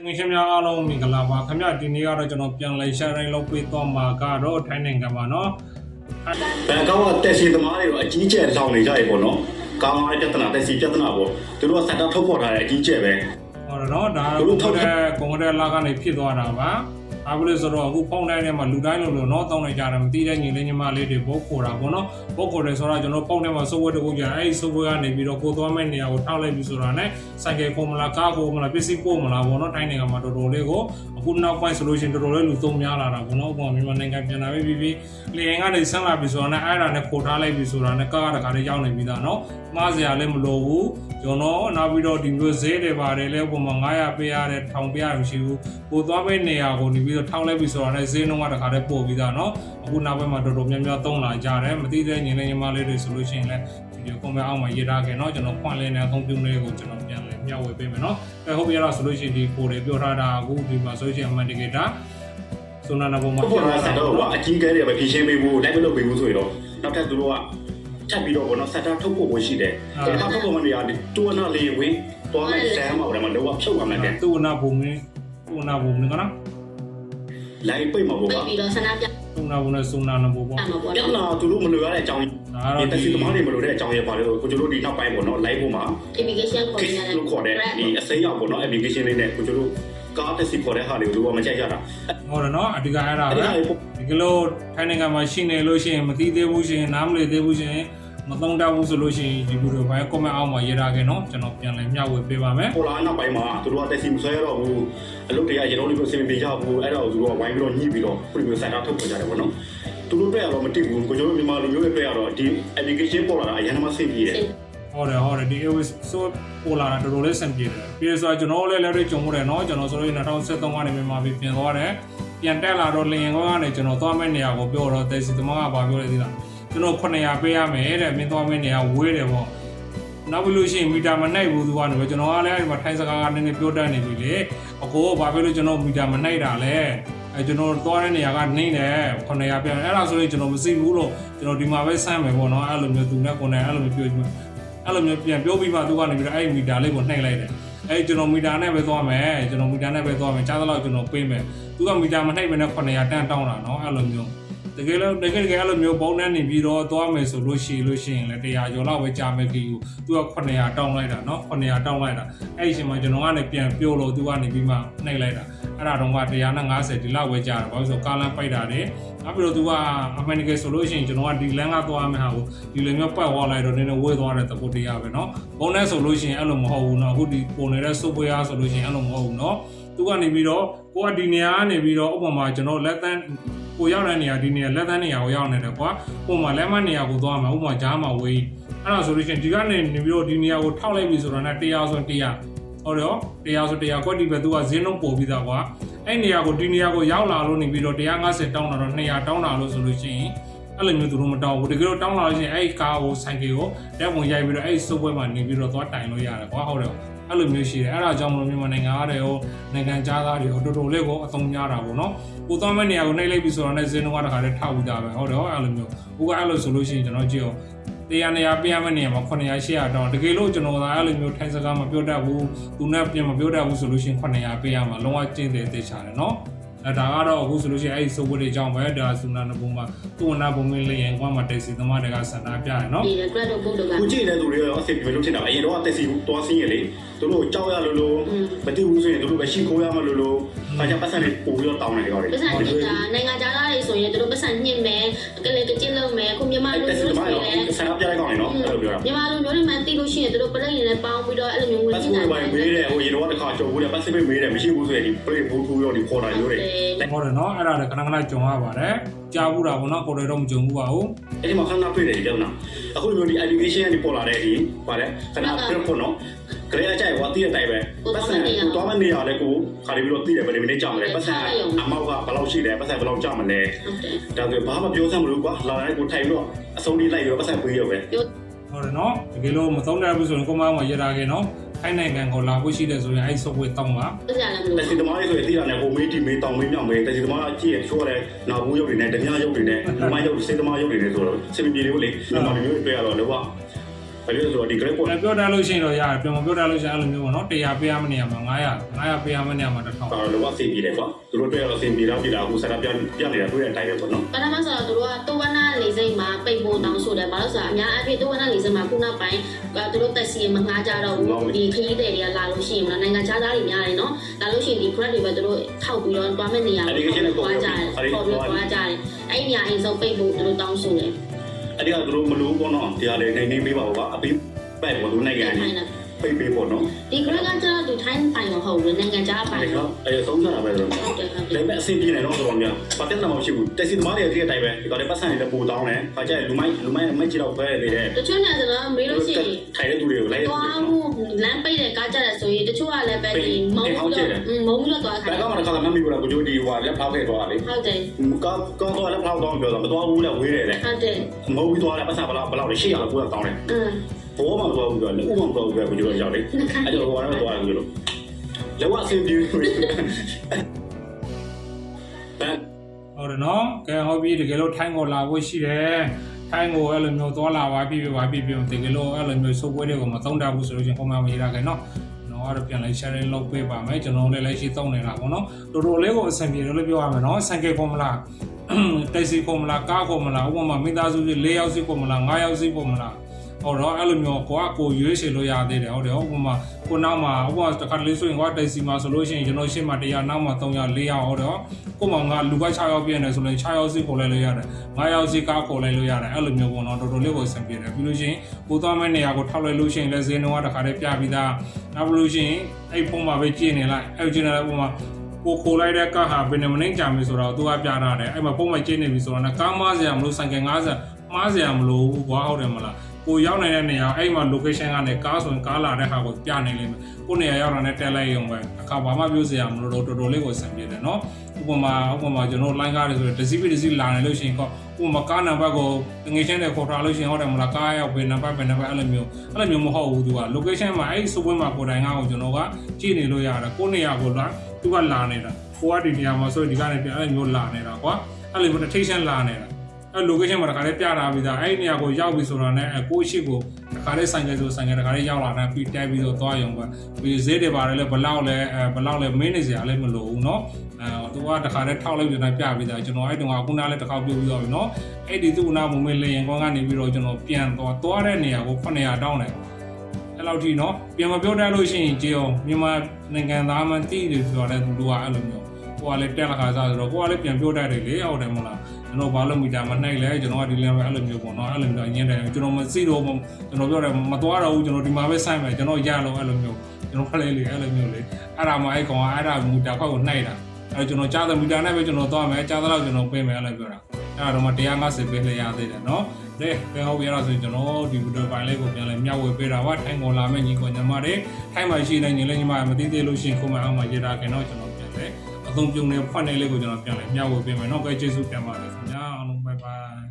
ငွေရှင်များအားလုံးမင်္ဂလာပါခင်ဗျဒီနေ့ကတော့ကျွန်တော်ပြန်လဲ sharing လုပ်ပေးသွားမှာကတော့ထိုင်းနိုင်ငံမှာเนาะ ဘန်ကောက်ကတက်စီသမားတွေကိုအကြီးကျယ်လောင်နေကြရေပေါ့နော်။ကောင်းတဲ့ပြဿနာတက်စီပြဿနာပေါ့။သူတို့ကစက်တာထုတ်ပေါ်ထားတဲ့အကြီးကျယ်ပဲ ဟောတော့ဒါကတော့ကွန်တဲ့ကွန်တဲ့လာကနေဖြစ်သွားတာပါ အားဘလို့ဆိုတော့အခုဖုန်းတိုင်းထဲမှာလူတိုင်းလိုလိုเนาะတောင်းနေကြတာမသိတဲ့ညီလေးညီမလေးတွေပုတ်ခေါ်တာပေါ့เนาะပုတ်ခေါ်တယ်ဆိုတော့ကျွန်တော်ဖုန်းထဲမှာ software တစ်ခုကြာအဲ့ဒီ software ကနေပြီးတော့ကိုသွားမဲ့နေရာကိုထောက်လိုက်ပြီဆိုတာနဲ့စိုက်ကယ်ပုံမလားကားကိုမလားပစ္စည်းပို့မလားပေါ့เนาะတိုင်းနိုင်ငံမှာတော်တော်လေးကိုအခုနောက်ပိုင်းဆိုလို့ရှိရင်တော်တော်လေးလူသုံးများလာတာပေါ့เนาะဥပမာမြန်မာနိုင်ငံပြန်လာပြီပြီးပြီးလေရင်ကနေဆန်းလာပြီဆိုတာနဲ့အဲ့ဒါနဲ့ခိုထားလိုက်ပြီဆိုတာနဲ့ကားကတခါတည်းရောက်နေပြီသားเนาะ မှားစရာလည်းမလိုဘူးကျွန်တော်နောက်ပြီးတော့ဒီမျိုးဈေးတွေပါတယ်လဲဥပမာ900ပေးရတယ်1000ပေးရတယ်မရှိဘူးကိုသွားမဲ့နေရာကိုနေပြီးတော့ထောက်လိုက်ပြီဆိုတာနဲ့ဈေးနှုန်းကတခါတည်းပို့ပြီးသားเนาะအခုနောက်ပိုင်းမှာတော်တော်များများသုံးလာကြတယ်မသိတဲ့ညီလေးညီမလေးတွေဆိုလို့ရှိရင်လည်းဗီဒီယိုကွန်မန့်အောက်မှာရေးထားခဲ့เนาะကျွန်တော်ဖွင့်လင်းတဲ့အသုံးပြုလေးကိုကျွန်တော်ပြန်လဲမျှဝေပေးမယ်เนาะအဲဟုတ်ပြီအဲ့ဒါဆိုလို့ရှိရင်ဒီကိုတွေပြောထားတာအခုဒီမှာဆိုလို့ရှိရင်အမှန်တကယ်ဒါဆိုနာနာပေါ် ။ မှာ ထုတ်ပေါ်လာတဲ့စက်တော့ကအကြီးကျယ်တွေပဲဖြည့်ရှင်းပေးဖို့လိုက်မလုပ်ပေးဘူးဆိုရင်တော့နောက်ထပ်သူတို့က ထပ်ပြီးတော့ပေါ့နော်စက်တာထုတ်ဖို့ဝင်ရှိတယ်။ဒီမှာထုတ်ပေါ်မနေရတူနာလေးဝင်သွားမယ်ဆမ်းမှာတော့မလောကဖြုတ်ရမှာတဲ့သူနာဘုံမင်းသူနာဘုံမင်းကနော်။လိုင်းပိတ်မှာပေါ့ပိကတ်ပြီးတော့ဆန္ဒပြသူနာဘုံနဲ့စုနာနဘုံပေါ့တာမှာပေါ့ပြဿနာသူတို့မလိုရတဲ့အကြောင်းဒါဒီကတော့တက်ဒီစီသမားတွေမလိုတဲ့အကြောင်းရပါလို့ကိုကျတို့ဒီနောက်ပိုင်းပေါ့နော် live ပေါ်မှာ application ခေါ် kiss နေရတယ်လို့ခေါ်တဲ့ဒီအစိမ်းရောက်ပေါ့နော် application လေးနဲ့ကိုကျတို့ကားတက်စီခေါ်တဲ့ဟာတွေကိုသူကမကြိုက်ကြတာဟောတယ်နော်အဓိကအဲ့ဒါအဲ့ပဲဒါတွေဒီကလိုထိုင်းနိုင်ငံမှာရှိနေလို့ရှိရင်မသိသေးဘူးရှိရင်နားမလည်သေးဘူးရှိရင် မသုံးတတ်ဘူးဆိုလို့ရှိရင်ဒီဗီဒီယိုပိုင်း comment အောက်မှာရေးထားခဲ့နော်ကျွန်တော်ပြန်လည်မျှဝေပေးပါမယ်ပေါ်လာနောက်ပိုင်းမှာသူတို့ကတက်စီမဆွဲရတော့ဘူးအလုပ်တွေကရေတော့လေးကိုစင်ပြေကြဘူးအဲ့တော့သူတို့ကဝိုင်းပြီးတော့ညှိပြီးတော့ပြည်ပြည်ဆိုင်တာထုတ်ပေါ်ကြတယ်ပေါ့နော်သူတို့တွေ့ရတော့မတိဘူးကိုကျတို့မြန်မာလူမျိုးတွေတွေ့ရတော့ဒီ application ပေါ်လာတာအရင်ကမှစိတ်ပြေတယ်ဟောတယ်ဟောတယ်ဒီ AWS ဆိုပေါ်လာတာတော်တော်လေးစံပြေတယ်ပြီးတော့ကျွန်တော်လည်းလက်တွေ့ကြုံမှုတယ်နော်ကျွန်တော်ဆိုလို့2023ကနေမြန်မာပြည်ပြန်သွားတယ်ပြန်တက်လာတော့လင်ရင်ကောကနေကျွန်တော်သွားမဲ့နေရာကိုပြောတော့တက်စီသမားကဘာပြောလဲသိလား ကျွန်တော်900ပေးရမယ်တဲ့မင်းသွားမဲ့နေရာဝေးတယ်ပေါ့နောက်ပြီးလို့ရှိရင်မီတာမနှိုက်ဘူးသူကနေပဲကျွန်တော်ကလည်းအဲ့ဒီမှာထိုင်းစကားကနည်းနည်းပြောတတ်နေပြီလေအကိုကဘာဖြစ်လို့ကျွန်တော်မီတာမနှိုက်တာလဲအဲကျွန်တော်သွားတဲ့နေရာကနေတယ်900ပြန်အဲ့ဒါဆိုရင်ကျွန်တော်မသိဘူးလို့ကျွန်တော်ဒီမှာပဲစမ်းမယ်ပေါ့နော်အဲ့လိုမျိုးသူနဲ့ကိုယ်နဲ့အဲ့လိုမျိုးပြောပြီးအဲ့လိုမျိုးပြန်ပြောပြီးမှသူကနေပြီးတော့အဲ့ဒီမီတာလေးကိုနှိုက်လိုက်တယ်အဲ့ကျွန်တော်မီတာနဲ့ပဲသွားမယ်ကျွန်တော်မီတာနဲ့ပဲသွားမယ်ကြားသလောက်ကျွန်တော်ပေးမယ်သူကမီတာမနှိုက်ပဲနဲ့900တန်းတောင်းတာနော်အဲ့လိုမျိုး တကယ်လို့တကယ်တကယ်အဲ့လိုမျိုးပုံနဲ့နေပြီးတော့သွားမယ်ဆိုလို့ရှိလို့ရှိရင်လည်း100ကျော်လောက်ပဲကြာမယ်ကြီးကိုသူက900တောင်းလိုက်တာနော်900တောင်းလိုက်တာအဲ့ဒီအချိန်မှာကျွန်တော်ကနေပြန်ပြောလို့သူကနေပြီးမှနှိုက်လိုက်တာအဲ့ဒါတော့က150ဒီလောက်ပဲကြာတာဘာလို့ဆိုကားလမ်းပိုက်တာတယ်နောက်ပြီးတော့သူကအမေရိကန်ဆိုလို့ရှိရင်ကျွန်တော်ကဒီလမ်းကသွားမယ်ဟာကိုဒီလိုမျိုးပတ်သွားလိုက်တော့နည်းနည်းဝေးသွားတဲ့သဘောတရားပဲเนาะဘုံနဲ့ဆိုလို့ရှိရင်အဲ့လိုမဟုတ်ဘူးเนาะအခုဒီပုံနေတဲ့ software ဆိုလို့ရှိရင်အဲ့လိုမဟုတ်ဘူးเนาะသူကနေပြီးတော့ကိုကဒီနေရာကနေပြီးတော့ဥပမာကျွန်တော်လက်သန်း ကိုရောက်တဲ့နေရာဒီနေရာလက်သန်းနေရာကိုရောက်နေတယ်ကွာပုံမှာလက်မနေရာကိုသွားမှာဥပမာဂျားမှာဝေးအဲ့ဒါဆိုလို့ရှိရင်ဒီကနေနေပြီးတော့ဒီနေရာကိုထောက်လိုက်ပြီဆိုတော့ねတရားဆိုတရားဟုတ်တယ်တရားဆိုတရားကွက်ဒီပဲသူကဈေးနှုန်းပို့ပြီးသားကွာအဲ့နေရာကိုဒီနေရာကိုရောက်လာလို့နေပြီးတော့150တောင်းတာတော့200တောင်းတာလို့ဆိုလို့ရှိရင်အဲ့လိုမျိုးသူတို့မတောင်းဘူးတကယ်လို့တောင်းလာလို့ရှိရင်အဲ့ဒီကားကိုဆိုင်ကယ်ကိုတက်ဝင်ရိုက်ပြီးတော့အဲ့ဒီစုပ်ပွဲမှာနေပြီးတော့သွားတိုင်လို့ရတယ်ကွာဟုတ်တယ် အဲ့လိုမျိုးရှိတယ်အဲ့ဒါကြောင့်မလို့မြန်မာနိုင်ငံအားတွေဟိုနိုင်ငံသားသားတွေဟိုတော်တော်လေးကိုအသုံးများတာပေါ့နော်ကိုသွားမဲ့နေရာကိုနှိပ်လိုက်ပြီဆိုတော့လည်းဈေးနှုန်းကတခါတည်းထောက်ပြီးသားပဲဟုတ်တယ်အဲ့လိုမျိုးကိုကအဲ့လိုဆိုလို့ရှိရင်ကျွန်တော်ကြည့်အောင်တရားနေရာပြရမယ့်နေရာမှာ900 800တောင်းတကယ်လို့ကျွန်တော်ကအဲ့လိုမျိုးထိုင်စကားမပြောတတ်ဘူးသူနဲ့ပြင်မပြောတတ်ဘူးဆိုလို့ရှိရင်900ပေးရမှာလုံးဝကျင့်တယ်သိချတယ်နော်အဲဒါကတော့အခုဆိုလို့ရှိရင်အဲ့ဒီ software တွေကြောင့်ပဲဒါဆူနာနဘုံမှာသူ့ဝနာဘုံမင်းလေးရင်ကွာမှာတက်စီသမားတွေကစန္ဒပြရနော်ဒီ grad တို့ book တို့ကကိုကြည့်တဲ့သူတွေရောအစစ်ပြေလို့ဖြစ်တာအရင်တော့တက်စီသွားစင်းရလေ သူတို့ကြောက်ရလို့လို့မတိဘူးဆိုရင်သူတို့ပဲရှိခိုးရမလို့လို့ခါကြပတ်စံတွေပို့ပြီးတော့တောင်းနေကြတယ်ပတ်စံနေတာနိုင်ငံခြားသား တွေဆိုရင်တို့ပတ်စံညှစ်မယ်ကလေးကကြည့်လို့မယ်ခုမြန်မာလူတက်စီမျိုးသဆိုမားရင်ရောလည်းဆန္ဒပြလိုက်ကောင်းနေနော်အဲ့လိုပြောတာမြန်မာလူမျိုးတွေမှတိလို့ရှိရင်တို့ပလိတ်နေနဲ့ပေါင်းပြီးတော့အဲ့လိုမျိုးငွေပတ်စညှစ်ပိုတာင်မေးတယ်ဟိုရေတော့တစ်ခါကြော်ဘူးတယ်ပတ်စပိုင်မေးတယ်မရှိဘူးဆိုရင်ဒီ play ဘူးထူရောဒီပေါ်တာမျိုးတွေဟုတ်တယ်နော်အဲ့ဒါလည်းခဏခဏကြုံရပါတယ်ကြားဘူးတာပေါ့နော်ကိုယ်တွေတော့မကြုံဘူးပါဘူးအဲ့ဒီမှာခဏတွေ့တယ်ဒီကြောက်နာအခုလိုမျိုးဒီ application ကနေပေါ်လာတဲ့ဒီပါတယ်ခဏပြဖို့နော်ကလေးအကြိုက်ဝါတည့်တဲ့အတိုင်းပဲပတ်စံကိုသွားမနေရလဲကိုခါလေးပြီးတော့တည့်တယ်ဘယ်လိုမိနစ်ကြာမလဲပတ်စံအမောက်ကဘယ်လောက်ရှိတယ်ပတ်စံဘယ်လောက်ကြာမလဲဟုတ်တယ်ဒါဆိုဘာမှပြောစမ်းမလို့ကွာလာတိုင်းကိုထိုင်ပြီးတော့အဆုံးလေးလိုက်ပြီးတော့ပတ်စံပေးရပဲဟုတ်တယ်နော်တကယ်လို့မသုံးနိုင်ဘူးဆိုရင်ကိုမအောင်ရတာခဲ့နော်ထိုင်းနိုင်ငံကိုလာဖို့ရှိတယ်ဆိုရင်အဲ့ software တောင်းပါပတ်စံလည်းမတက်စီသမားလေးဆိုရင်တည့်ရတယ်ဟိုမေးတီမေးတောင်မေးမြောင်မေးတက်စီသမားကြည့်ရချိုးရတယ်နာဘူးရုပ်တွေနဲ့ဓမြရုပ်တွေနဲ့မိုင်းရုပ်စေသမားရုပ်တွေနဲ့ဆိုတော့စင်ပြေလေးကိုလေဒီမှာမျိုးတွေ့ရတော့လောက ဘာလို့လဲဆိုတော့ဒီ grade ပေါ်ပြန်ပြောတတ်လို့ရှိရင်တော့ရတယ်ပြန်မပြောတတ်လို့ရှိရင်အဲ့လိုမျိုးပေါ့နော်100ပေးရမယ့်နေရာမှာ900 900ပေးရမယ့်နေရာမှာ1000တော့လောအဆင်ပြေတယ်ကွာသူတို့တွေ့ရတော့အဆင်ပြေတော့ပြည်တာအခုဆက်တာပြပြနေတာတွေ့တဲ့အတိုင်းပဲပေါ့နော်ပထမဆိုတော့သူတို့ကတိုဝနာလေးစိတ်မှာပိတ်ဖို့တောင်းဆိုတယ်ဘာလို့ဆိုတော့အများအပြည့်တိုဝနာလေးစိတ်မှာခုနောက်ပိုင်းသူတို့တက်စီမငှားကြတော့ဘူးဒီခရီးသည်တွေကလာလို့ရှိရင်မလားနိုင်ငံခြားသားတွေများတယ်နော်လာလို့ရှိရင်ဒီ credit တွေပဲသူတို့ထောက်ပြီးတော့တွားမဲ့နေရာကိုတွားကြတယ်ပေါ်ပြီးတွားကြတယ်အဲ့ဒီနေရာအိမ်ဆုံးပိတ်ဖို့သူတို့တောင်းဆိုတယ် အဲ့ဒီကသူတို့မလို့ပေါ့နော်ဒီဟာလေးနေနေပေးပါဘောကအပြီးပဲပေါ့သူနိုင်ငံထိုကြီးင်းတယ်ပိတ်ပေးပေါ့နော်ဒီ credit ကကျတော့သူထိုင်းပိုင်တော့ ဟုတ်တယ်နိုင်ငံခြားပိုင်အဲ့တော့တော့အဲ့ဆုံးကြတာပဲဆိုတော့ဟုတ်တယ်ဟုတ်တယ်လည်းမဲ့အဆင်ပြေနေတော့ဆိုတော့များဘာတက်တော့မရှိဘူးတက်စီသမားတွေအတိအတိုင်းပဲဒီကလည်းပတ်စံတွေလည်းပိုတောင်းတယ်ခါကျရင်လူမိုင်းလူမိုင်းမကြည့်တော့ပဲနေတယ်တချို့နေဆိုတော့မေးလို့ရှိရင်ထိုင်တဲ့သူတွေကိုလိုက်ရတွားမှုလမ်းပိတ်တဲ့ကားကြတယ်ဆိုရင်တချို့ကလည်းပဲဒီမုံပြီးတော့မုံပြီးတော့တွားခိုဘယ်င်းတော့မှတစ်ခါမှမမီဘူးလားကိုကျိုးဒီဟိုလက်ဖောက်ခဲ့သွားလေဟုတ်တယ်ကောင်းကောင်းတော့လက်ဖောက်တော့ပြောတော့မသွားဘူးလေဝေးတယ်လေဟုတ်တယ်မဟုတ်ဘူးသွားတယ်ပတ်စံဘလောက်ဘလောက်ရှိရလားကိုယ်တောင်းတယ်အင်းဘောမှမသွားဘူးပြောတယ်ဥပမာမသွားဘူးပြောကိုကျိုးရောက်လေအဲ့တော့ဟိုကတော့သွားတယ်ကိုကျိုး လောအဆင်ပြေဘူးဘယ်ဟုတ်တယ်နော်ကဲဟုတ်ပြီတကယ်လို့ထိုင်းကိုလာဖို့ရှိတယ်ထိုင်းကိုအဲ့လိုမျိုးသွားလာပါပြပြပါပြပြတကယ်လို့အဲ့လိုမျိုးစုပ်ပွဲတွေကိုမသုံးတတ်ဘူးဆိုလို့ချင်းပုံမှန်မရခဲ့နော်နော်အဲ့တော့ပြန်လိုက် sharing လုပ်ပေးပါမယ်ကျွန်တော်လည်းလက်ရှိသုံးနေတာပေါ့နော်တော်တော်လေးကိုအဆင်ပြေတယ်လို့ပြောရမယ်နော်ဆန်ကေဖော်မလားတက်စီဖော်မလားကားဖော်မလားဥပမာမိသားစုကြီး၄ယောက်စီဖော်မလား၅ယောက်စီဖော်မလား ဟုတ်တော့အဲ့လိုမျိုးကိုကကိုရွေးချယ်လို့ရသေးတယ်ဟုတ်တယ်ဥပမာကိုနောက်မှာဥပမာတစ်ခါတလေဆိုရင်ကိုကတက်စီမှာဆိုလို့ရှိရင်ကျွန်တော်ရှေ့မှာ100နောက်မှာ300 400ဟုတ်တော့ကိုမောင်ကလူက6ယောက်ပြည့်နေဆိုရင်6ယောက်စီခေါ်လိုက်လို့ရတယ်9ယောက်စီကားခေါ်လိုက်လို့ရတယ်အဲ့လိုမျိုးပေါ့နော်တော်တော်လေးကိုအဆင်ပြေတယ်ပြီးလို့ရှိရင်ကိုသွားမဲ့နေရာကိုထောက်လိုက်လို့ရှိရင်လည်းဈေးနှုန်းကတစ်ခါတည်းပြပြီးသားနောက်ပြီးလို့ရှိရင်အဲ့ပုံမှာပဲကြည့်နေလိုက်အဲ့ကြည့်နေလိုက်ပုံမှာကိုခိုလိုက်တဲ့ကားဟာဘယ်နှမိနစ်ကြာပြီဆိုတော့သူကပြတာတယ်အဲ့မှာပုံမှန်ကြည့်နေပြီဆိုတော့ကားမစရာမလို့ဆိုင်က50မှားစရာမလိုဘူးကွာဟုတ်တယ်မလား ကိုရောက်နေတဲ့နေရာအဲ့မှာ location ကနေကားဆိုရင်ကားလာတဲ့ဟာကိုပြနေလိမ့်မယ်ကိုနေရာရောက်တာနဲ့တက်လိုက်ရုံပဲအခါဘာမှပြောစရာမလိုတော့တော်တော်လေးကိုဆင်ပြေတယ်နော်ဥပမာဥပမာကျွန်တော် line ကားတွေဆိုရင်တစ်စီးပြီးတစ်စီးလာနေလို့ရှိရင်ကောဥပမာကားနံပါတ်ကိုငွေချင်းတွေခေါ်ထားလို့ရှိရင်ဟုတ်တယ်မလားကားရောက်ပဲနံပါတ်ပဲနံပါတ်အဲ့လိုမျိုးအဲ့လိုမျိုးမဟုတ်ဘူးသူက location မှာအဲ့ဒီစုပ်ပွဲမှာကိုယ်တိုင်ကကိုကျွန်တော်ကကြည့်နေလို့ရတယ်ကိုနေရာကိုလာသူကလာနေတာကိုကဒီနေရာမှာဆိုရင်ဒီကနေပြန်အဲ့လိုမျိုးလာနေတာကွာအဲ့လိုမျိုး attention လာနေတာ အဲ location မှာတခါလေးပြထားပြီးသားအဲ့ဒီနေရာကိုရောက်ပြီဆိုတော့လည်းကိုယ့်ရှိကိုတခါလေးဆိုင်ကယ်ဆိုဆိုင်ကယ်တခါလေးရောက်လာတယ်ပြီးတိုက်ပြီးတော့သွားရုံပဲပြီးဈေးတွေပါတယ်လည်းဘလောက်လဲအဲဘလောက်လဲမင်းနေစရာလည်းမလိုဘူးเนาะအဲသူကတခါလေးထောက်လိုက်ပြန်ပြပြီးသားကျွန်တော်အဲ့တုန်းကခုနလည်းတစ်ခါပြုတ်ပြီးတော့ပြီเนาะအဲ့ဒီသူ့နာမုံမေးလေရင်ကောင်းကနေပြီးတော့ကျွန်တော်ပြန်သွားသွားတဲ့နေရာကို900တောင်းတယ်အဲ့လောက်ထိเนาะပြန်မပြောတတ်လို့ရှိရင်ကြေအောင်မြန်မာနိုင်ငံသားမှတိတယ်ဆိုတော့လည်းသူကအဲ့လိုမျိုးကိုကလည်းတက်လာခါစားဆိုတော့ကိုကလည်းပြန်ပြောတတ်တယ်လေဟုတ်တယ်မလား ကျွန်တော်ဘာလို့မီတာမနှိုက်လဲကျွန်တော်ကဒီလမ်းပဲအဲ့လိုမျိုးပေါ့နော်အဲ့လိုမျိုးညင်းတယ်ကျွန်တော်မသိတော့ကျွန်တော်ပြောတယ်မသွားတော့ဘူးကျွန်တော်ဒီမှာပဲစိုက်မယ်ကျွန်တော်ရလို့အဲ့လိုမျိုးကျွန်တော်ဖလဲလေအဲ့လိုမျိုးလေအဲ့ဒါမှအဲ့ကောင်ကအဲ့ဒါမီတာခွက်ကိုနှိုက်တာအဲ့ကျွန်တော်ကြားသမီတာနဲ့ပဲကျွန်တော်သွားမယ်ကြားတော့ကျွန်တော်ပေးမယ်အဲ့လိုပြောတာအဲ့ဒါတော့မှ150ပေးလဲရသေးတယ်နော်ကဲကဲဟုတ်ပြီအဲ့ဒါဆိုရင်ကျွန်တော်ဒီဗီဒီယိုဖိုင်လေးကိုပြန်လဲမျှဝေပေးတာပါထိုင်ကုန်လာမယ့်ညီကောင်ညီမတွေထိုင်မှရှိနေညီလေးညီမမသိသေးလို့ရှိရင်ခုမှအောင်မှရေးတာခင်တော့ကျွန်တော်ပြန်လဲ အသုံးပြုံနေဖွက်နေလေးကိုကျွန်တော်ပြန်လဲမျှဝေပေးမယ်နော်ကဲကျေးဇူးတင်ပါတယ်ခင်ဗျာ